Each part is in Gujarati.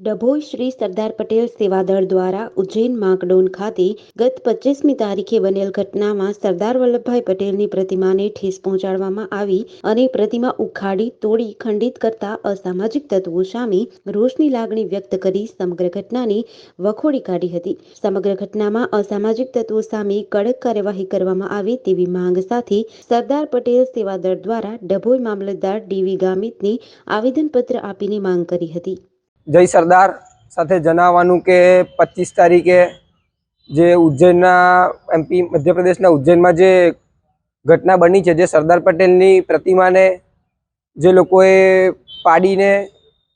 ડભોઈ શ્રી સરદાર પટેલ સેવાદળ દ્વારા ઉજ્જૈન માકડોન ખાતે ગત પચીસમી તારીખે બનેલ ઘટનામાં સરદાર વલ્લભભાઈ પટેલની પ્રતિમાને ઠેસ પહોંચાડવામાં આવી અને પ્રતિમા ઉખાડી, તોડી, ખંડિત કરતા અસામાજિક તત્વો સામે રોષની લાગણી વ્યક્ત કરી સમગ્ર ઘટનાને વખોડી કાઢી હતી. સમગ્ર ઘટનામાં અસામાજિક તત્વો સામે કડક કાર્યવાહી કરવામાં આવે તેવી માંગ સાથે સરદાર પટેલ સેવાદળ દ્વારા ડભોઈ મામલતદાર ડીવી ગામિતને આવેદનપત્ર આપીને માંગ કરી હતી. જય સરદાર સાથે જણાવવાનું કે પચીસ તારીખે જે ઉજ્જૈનના એમપી મધ્યપ્રદેશના ઉજ્જૈનમાં જે ઘટના બની છે, જે સરદાર પટેલની પ્રતિમાને જે લોકોએ પાડીને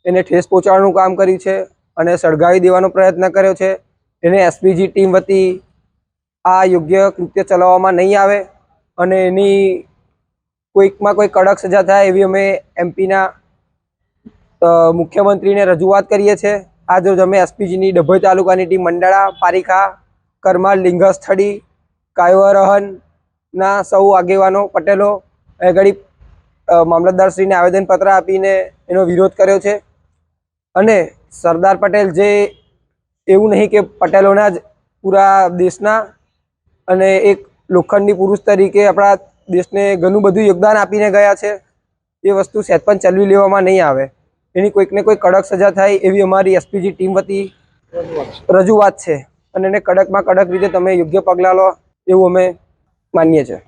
એને ઠેસ પહોંચાડવાનું કામ કર્યું છે અને સળગાવી દેવાનો પ્રયત્ન કર્યો છે. એને એસપીજી ટીમ વતી આ યોગ્ય કૃત્ય ચલાવવામાં નહીં આવે અને એની કોઈકમાં કોઈ કડક સજા થાય એવી અમે એમપીના મુખ્યમંત્રીને રજૂઆત કરીએ છીએ. આજ રોજ અમે એસપીજીની ડભોઈ તાલુકાની ટીમ મંડળા પારીખા કરમાલ લિંગસ્થળી, કાયવરહનના સૌ આગેવાનો, પટેલો આગળ મામલતદારશ્રીને આવેદનપત્ર આપીને એનો વિરોધ કર્યો છે. અને સરદાર પટેલ જે એવું નહીં કે પટેલોના જ પૂરા દેશના અને એક લોખંડી પુરુષ તરીકે આપણા દેશને ઘણું બધું યોગદાન આપીને ગયા છે. એ વસ્તુ સહેજ ચલવી લેવામાં નહીં આવે. એની કોઈકને કોઈ કડક સજા થાય એવી અમારી એસપીજી ટીમ વતી રજૂઆત છે. અને એને કડકમાં કડક રીતે તમે યોગ્ય પગલાં લો એવું અમે માનીએ છીએ.